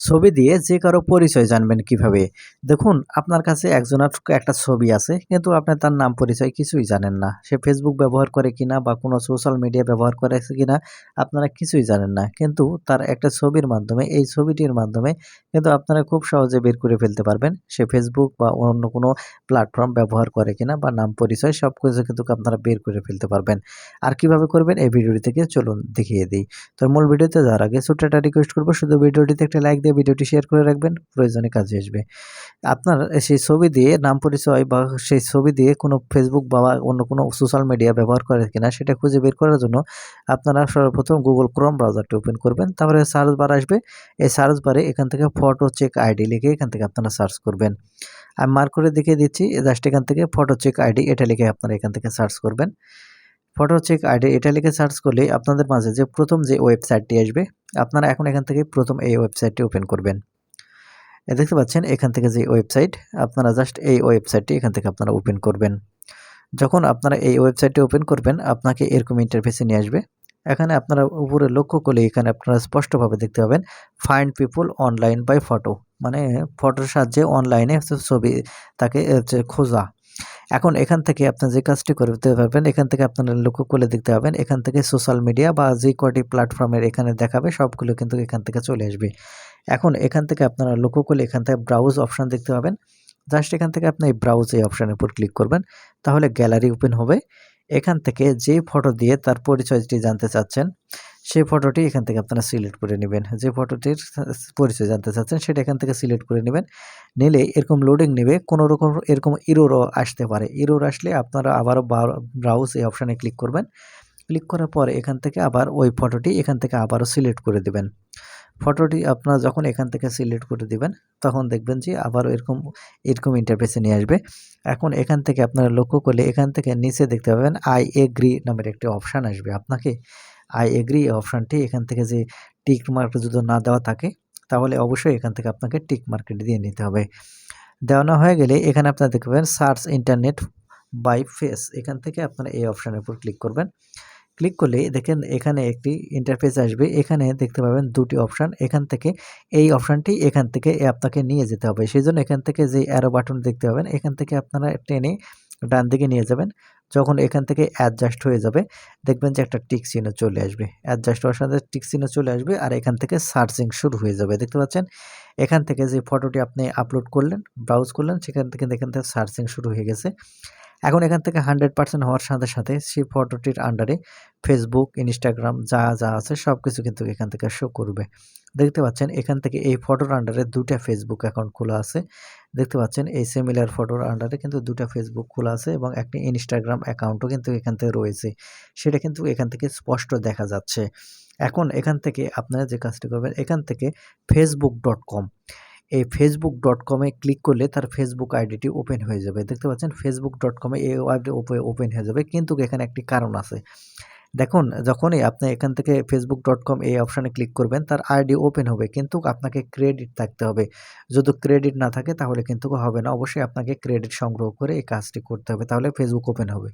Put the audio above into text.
ছবি দিয়ে যে কারও পরিচয় জানবেন কীভাবে? দেখুন, আপনার কাছে একজনের একটা ছবি আছে, কিন্তু আপনি তার নাম, পরিচয় কিছুই জানেন না। সে ফেসবুক ব্যবহার করে কিনা বা কোনো সোশ্যাল মিডিয়া ব্যবহার করেছে কিনা, আপনারা কিছুই জানেন না। কিন্তু তার একটা ছবির মাধ্যমে, এই ছবিটির মাধ্যমে কিন্তু আপনারা খুব সহজে বের করে ফেলতে পারবেন। সে ফেসবুক বা অন্য কোনো প্ল্যাটফর্ম ব্যবহার করে কিনা বা নাম, পরিচয় সব কিছু কিন্তু আপনারা বের করে ফেলতে পারবেন। আর কীভাবে করবেন, এই ভিডিওটি থেকে চলুন দেখিয়ে দিই। তো মূল ভিডিওতে যাওয়ার আগে ছোট্ট একটা রিকোয়েস্ট করব, শুধু ভিডিওটিতে একটা লাইক ভিডিওটি শেয়ার করে রাখবেন, প্রয়োজনে কাজে আসবে। আপনার সেই ছবি দিয়ে নাম পরিচয় বা সেই ছবি দিয়ে কোনো ফেসবুক বা অন্য কোনো সোশ্যাল মিডিয়া ব্যবহার করে কিনা সেটা খুঁজে বের করার জন্য আপনারা সর্বপ্রথম গুগল ক্রোম ব্রাউজারটি ওপেন করবেন, তারপরে সার্চ বার আসবে। এই সার্চ বারে এখান থেকে ফটো চেক আইডি লিখে এখান থেকে আপনারা সার্চ করবেন। আমি মার্ক করে দেখিয়ে দিচ্ছি জাস্ট এখান থেকে ফটো চেক আইডি এটা লিখে আপনারা এখান থেকে সার্চ করবেন। ফটো চেক আইডি এটা লিখে সার্চ করলে আপনাদের মাঝে যে প্রথম যে ওয়েবসাইটটি আসবে, আপনারা এখন এখান থেকে প্রথম এই ওয়েবসাইটটি ওপেন করবেন। দেখতে পাচ্ছেন, এখান থেকে যে ওয়েবসাইট আপনারা জাস্ট এই ওয়েবসাইটটি এখান থেকে আপনারা ওপেন করবেন। যখন আপনারা এই ওয়েবসাইটটি ওপেন করবেন, আপনাকে এরকম ইন্টারফেসে নিয়ে আসবে। এখানে আপনারা উপরে লক্ষ্য করলে এখানে আপনারা স্পষ্টভাবে দেখতে পাবেন find people online by photo মানে ফটোর সাহায্যে অনলাইনে ছবি তাকে খোঁজা। এখন এখান থেকে আপনার যে কাজটি করতে পারবেন, এখান থেকে আপনারা লক্ষ্য করলে দেখতে পাবেন। এখান থেকে সোশ্যাল মিডিয়া বা যে কটি প্ল্যাটফর্মের এখানে দেখাবে, সবগুলো কিন্তু এখান থেকে চলে আসবে। এখন এখান থেকে আপনারা লক্ষ্য করলে এখান থেকে ব্রাউজ অপশান দেখতে পাবেন। জাস্ট এখান থেকে আপনি এই ব্রাউজ এই অপশানের উপর ক্লিক করবেন, তাহলে গ্যালারি ওপেন হবে। এখান থেকে যে ফটো দিয়ে তার পরিচয়টি জানতে চাচ্ছেন সেই ফটোটি এখান থেকে আপনারা সিলেক্ট করে নেবেন। যে ফটোটির পরিচয় জানতে চাচ্ছেন, সেটা এখান থেকে সিলেক্ট করে নেবেন। নিলে এরকম লোডিং নেবে, কোনো রকম এরকম ইরোরও আসতে পারে। ইরোর আসলে আপনারা আবারও ব্রাউজ এই অপশানে ক্লিক করবেন। ক্লিক করার পরে এখান থেকে আবার ওই ফটোটি এখান থেকে আবারও সিলেক্ট করে দেবেন। ফটোটি আপনারা যখন এখান থেকে সিলেক্ট করে দিবেন, তখন দেখবেন যে আবার এরকম এরকম ইন্টারফেসে নিয়ে আসবে। এখন এখান থেকে আপনারা লক্ষ্য করলে এখান থেকে নিচে দেখতে পাবেন আই এগ্রি নামের একটি অপশান আসবে আপনাকে। আই এগ্রি অপশানটি এখান থেকে যে টিক মার্ক যদি না দেওয়া থাকে, তাহলে অবশ্যই এখান থেকে আপনাকে টিক মার্কেট দিয়ে নিতে হবে। দেওয়ানো হয়ে গেলে এখানে আপনারা দেখবেন সার্চ ইন্টারনেট বাই ফেস এখান থেকে আপনারা এই অপশানের উপর ক্লিক করবেন। ক্লিক করলে দেখেন এখানে একটি ইন্টারফেস আসবে। এখানে দেখতে পাবেন দুটি অপশান এখান থেকে এই অপশানটি এখান থেকে আপনাকে নিয়ে যেতে হবে। সেই জন্য এখান থেকে যে অ্যারো বাটন দেখতে পাবেন, এখান থেকে আপনারা টেনে ডান দিকে নিয়ে যাবেন। যখন এখান থেকে অ্যাডজাস্ট হয়ে যাবে, দেখবেন যে একটা টিক চিহ্ন চলে আসবে। অ্যাডজাস্ট হওয়ার সাথে টিক চিহ্ন চলে আসবে আর এখান থেকে সার্চিং শুরু হয়ে যাবে। দেখতে পাচ্ছেন? এখান থেকে যে ফটোটি আপনি আপলোড করলেন ব্রাউজ করলেন, সেখান থেকে এখান থেকে সার্চিং শুরু হয়ে গেছে। এখন এখান থেকে হান্ড্রেড পার্সেন্ট হওয়ার সাথে সাথে সেই ফটোটির আন্ডারে ফেসবুক ইনস্টাগ্রাম যা যা আছে সব কিছু কিন্তু এখান থেকে শো করবে। দেখতে পাচ্ছেন, এখান থেকে এই ফটোর আন্ডারে দুটা ফেসবুক অ্যাকাউন্ট খোলা আছে। দেখতে পাচ্ছেন, এই সিমিলার ফটোর আন্ডারে কিন্তু দুটা ফেসবুক খোলা আছে এবং একটি ইনস্টাগ্রাম অ্যাকাউন্টও কিন্তু এখান থেকে রয়েছে। সেটা কিন্তু এখান থেকে স্পষ্ট দেখা যাচ্ছে। এখন এখান থেকে আপনারা যে কাজটি করবেন, এখান থেকে ফেসবুক ডট কম এই ফেসবুক ডট কমে ক্লিক করলে তার ফেসবুক আইডিটি ওপেন হয়ে যাবে। দেখতে পাচ্ছেন ফেসবুক ডট কমে এই ওয়েবটি ওপেন হয়ে যাবে। কিন্তু এখানে একটি কারণ আছে। দেখুন, যখনই আপনি এখান থেকে ফেসবুক ডট কম এই অপশানে ক্লিক করবেন, তার আইডি ওপেন হবে। কিন্তু আপনাকে ক্রেডিট থাকতে হবে। যদি ক্রেডিট না থাকে, তাহলে কিন্তু হবে না। অবশ্যই আপনাকে ক্রেডিট সংগ্রহ করে এই কাজটি করতে হবে। তাহলে ফেসবুক ওপেন হবে।